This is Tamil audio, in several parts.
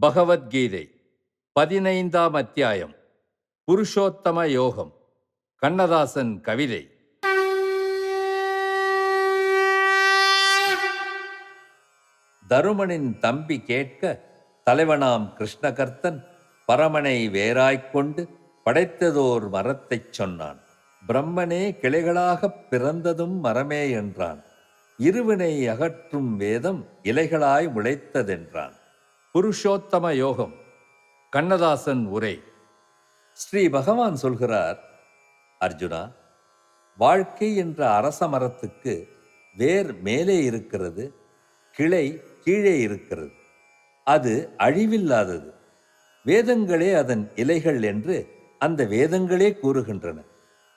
பகவத்கீதை பதினைந்தாம் அத்தியாயம் புருஷோத்தம யோகம் கண்ணதாசன் கவிதை. தருமனின் தம்பி கேட்க தலைவனாம் கிருஷ்ணகர்த்தன் பரமனை வேறாய்க்கொண்டு படைத்ததோர் மரத்தைச் சொன்னான். பிரம்மனே கிளைகளாகப் பிறந்ததும் மரமே என்றான். இருவினை அகற்றும் வேதம் இலைகளாய் முளைத்ததென்றான். புருஷோத்தம யோகம் கண்ணதாசன் உரை. ஸ்ரீ பகவான் சொல்கிறார் அர்ஜுனா வாழ்க்கை என்ற அரச மரத்துக்கு வேர் மேலே இருக்கிறது கிளை கீழே இருக்கிறது. அது அழிவில்லாதது. வேதங்களே அதன் இலைகள் என்று அந்த வேதங்களே கூறுகின்றன.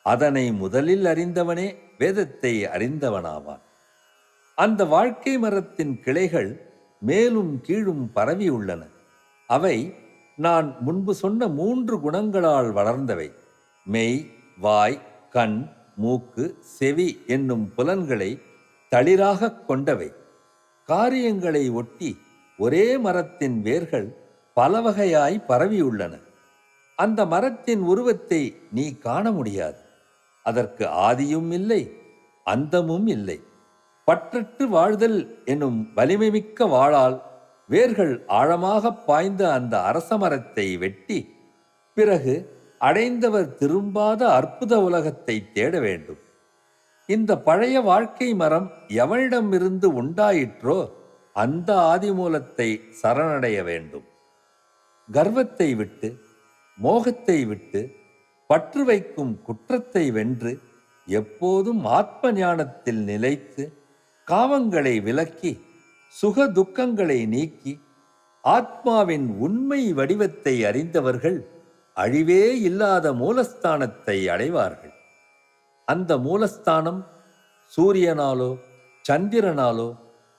அதனை முதலில் அறிந்தவனே வேதத்தை அறிந்தவனாவான். அந்த வாழ்க்கை மரத்தின் கிளைகள் மேலும் கீழும் பரவி உள்ளன. அவை நான் முன்பு சொன்ன மூன்று குணங்களால் வளர்ந்தவை. மெய் வாய் கண் மூக்கு செவி என்னும் புலன்களை தளிராகக் கொண்டவை. காரியங்களை ஒட்டி ஒரே மரத்தின் வேர்கள் பல வகையாய் பரவியுள்ளன அந்த மரத்தின் உருவத்தை நீ காண முடியாது. அதற்கு ஆதியும் இல்லை அந்தமும் இல்லை. பற்றற்று வாழ்தல் எனும் வலிமைமிக்க வாழால் வேர்கள் ஆழமாகப் பாய்ந்த அந்த அரச மரத்தை வெட்டி பிறகு அடைந்தவர் திரும்பாத அற்புத உலகத்தை தேட வேண்டும். இந்த பழைய வாழ்க்கை மரம் எவனிடமிருந்து உண்டாயிற்றோ அந்த ஆதிமூலத்தை சரணடைய வேண்டும். கர்வத்தை விட்டு மோகத்தை விட்டு பற்று வைக்கும் குற்றத்தை வென்று எப்போதும் ஆத்ம ஞானத்தில் நிலைத்து காவங்களை விலக்கி சுக துக்கங்களை நீக்கி ஆத்மாவின் உண்மை வடிவத்தை அறிந்தவர்கள் அழிவே இல்லாத மூலஸ்தானத்தை அடைவார்கள். அந்த மூலஸ்தானம் சூரியனாலோ சந்திரனாலோ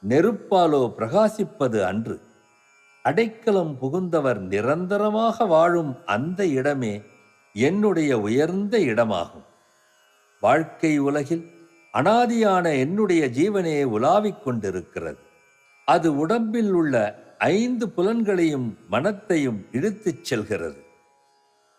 நெருப்பாலோ பிரகாசிப்பது அன்று. அடைக்கலம் புகுந்தவர் நிரந்தரமாக வாழும் அந்த இடமே என்னுடைய உயர்ந்த இடமாகும். வாழ்க்கை உலகில் அனாதியான என்னுடைய ஜீவனே உலாவிக் கொண்டிருக்கிறது. அது உடம்பில் உள்ள ஐந்து புலன்களையும் மனத்தையும் இழுத்துச் செல்கிறது.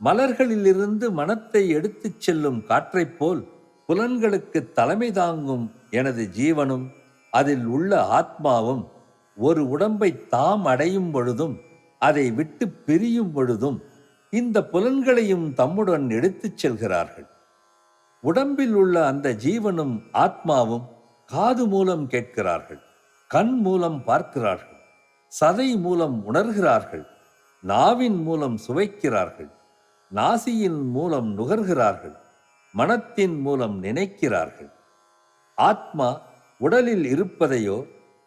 மலர்களிலிருந்து மனத்தை எடுத்துச் செல்லும் காற்றைப் போல் புலன்களுக்கு தலைமை தாங்கும் எனது ஜீவனும் அதில் உள்ள ஆத்மாவும் ஒரு உடம்பை தாம் அடையும் பொழுதும் அதை விட்டு பிரியும் பொழுதும் இந்த புலன்களையும் தம்முடன் எடுத்துச் செல்கிறார்கள். உடம்பில் உள்ள அந்த ஜீவனும் ஆத்மாவும் காது மூலம் கேட்கிறார்கள் கண் மூலம் பார்க்கிறார்கள் சதை மூலம் உணர்கிறார்கள் நாவின் மூலம் சுவைக்கிறார்கள் நாசியின் மூலம் நுகர்கிறார்கள் மனத்தின் மூலம் நினைக்கிறார்கள். ஆத்மா உடலில் இருப்பதையோ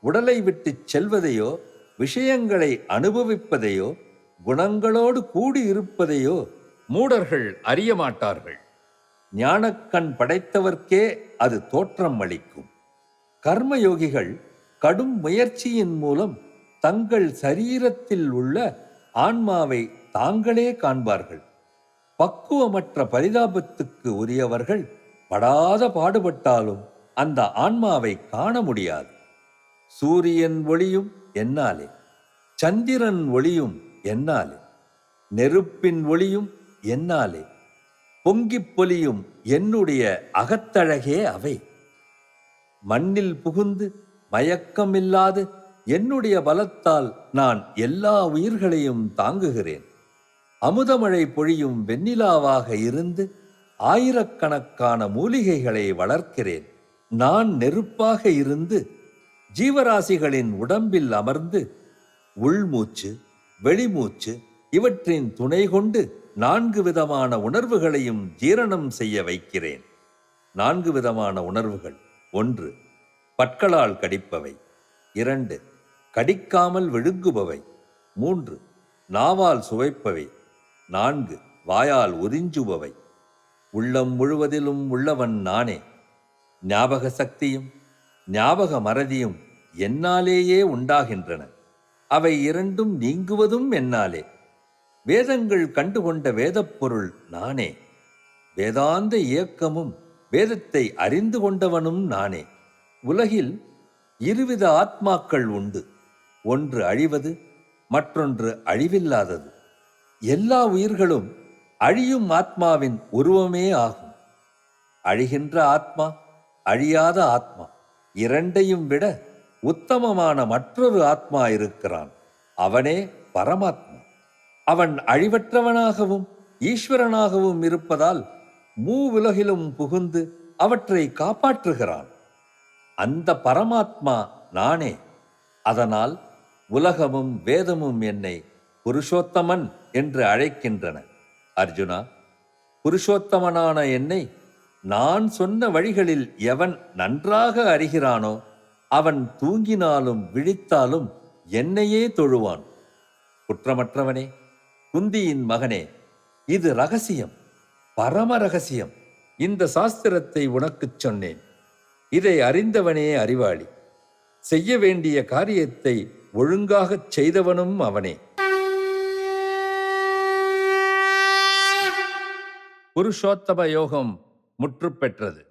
உடலை விட்டு செல்வதையோ விஷயங்களை அனுபவிப்பதையோ குணங்களோடு கூடி இருப்பதையோ மூடர்கள் அறிய மாட்டார்கள். ஞானக்கண் படைத்தவர்க்கே அது தோற்றம் அளிக்கும். கர்மயோகிகள் கடும் முயற்சியின் மூலம் தங்கள் சரீரத்தில் உள்ள ஆன்மாவை தாங்களே காண்பார்கள். பக்குவமற்ற பரிதாபத்துக்கு உரியவர்கள் படாத பாடுபட்டாலும் அந்த ஆன்மாவை காண முடியாது. சூரியன் ஒளியும் என்னாலே சந்திரன் ஒளியும் என்னாலே நெருப்பின் ஒளியும் என்னாலே பொங்கிப் பொலியும் என்னுடைய அகத்தழகே அவை. மண்ணில் புகுந்து மயக்கமில்லாது என்னுடைய பலத்தால் நான் எல்லா உயிர்களையும் தாங்குகிறேன். அமுதமழை பொழியும் வெண்ணிலாவாக இருந்து ஆயிரக்கணக்கான மூலிகைகளை வளர்க்கிறேன். நான் நெருப்பாக இருந்து ஜீவராசிகளின் உடம்பில் அமர்ந்து உள்மூச்சு வெளிமூச்சு இவற்றின் துணை கொண்டு நான்கு விதமான உணர்வுகளையும் ஜீரணம் செய்ய வைக்கிறேன். நான்கு விதமான உணர்வுகள். ஒன்று பற்களால் கடிப்பவை. இரண்டு கடிக்காமல் விழுங்குபவை. மூன்று நாவால் சுவைப்பவை. நான்கு வாயால் உறிஞ்சுபவை. உள்ளம் முழுவதிலும் உள்ளவன் நானே. ஞாபக சக்தியும் ஞாபக மறதியும் என்னாலேயே உண்டாகின்றன. அவை இரண்டும் நீங்குவதும் என்னாலே. வேதங்கள் கண்டுகொண்ட வேதப்பொருள் நானே. வேதாந்த இயக்கமும் வேதத்தை அறிந்து கொண்டவனும் நானே. உலகில் இருவித ஆத்மாக்கள் உண்டு. ஒன்று அழிவது மற்றொன்று அழிவில்லாதது. எல்லா உயிர்களும் அழியும் ஆத்மாவின் உருவமே ஆகும். அழிகின்ற ஆத்மா அழியாத ஆத்மா இரண்டையும் விட உத்தமமான மற்றொரு ஆத்மா இருக்கிறான். அவனே பரமாத்மா. அவன் அழிவற்றவனாகவும் ஈஸ்வரனாகவும் இருப்பதால் மூவுலகிலும் புகுந்து அவற்றை காப்பாற்றுகிறான். அந்த பரமாத்மா நானே. அதனால் உலகமும் வேதமும் என்னை புருஷோத்தமன் என்று அழைக்கின்றன. அர்ஜுனா புருஷோத்தமனான என்னை நான் சொன்ன வழிகளில் எவன் நன்றாக அறிகிறானோ அவன் தூங்கினாலும் விழித்தாலும் என்னையே தொழுவான். குற்றமற்றவனே குந்தியின் மகனே இது ரகசியம் பரம ரகசியம். இந்த சாஸ்திரத்தை உனக்குச் சொன்னேன். இதை அறிந்தவனே அறிவாளி. செய்ய வேண்டிய காரியத்தை ஒழுங்காகச் செய்தவனும் அவனே. புருஷோத்தம யோகம் முற்று பெற்றது.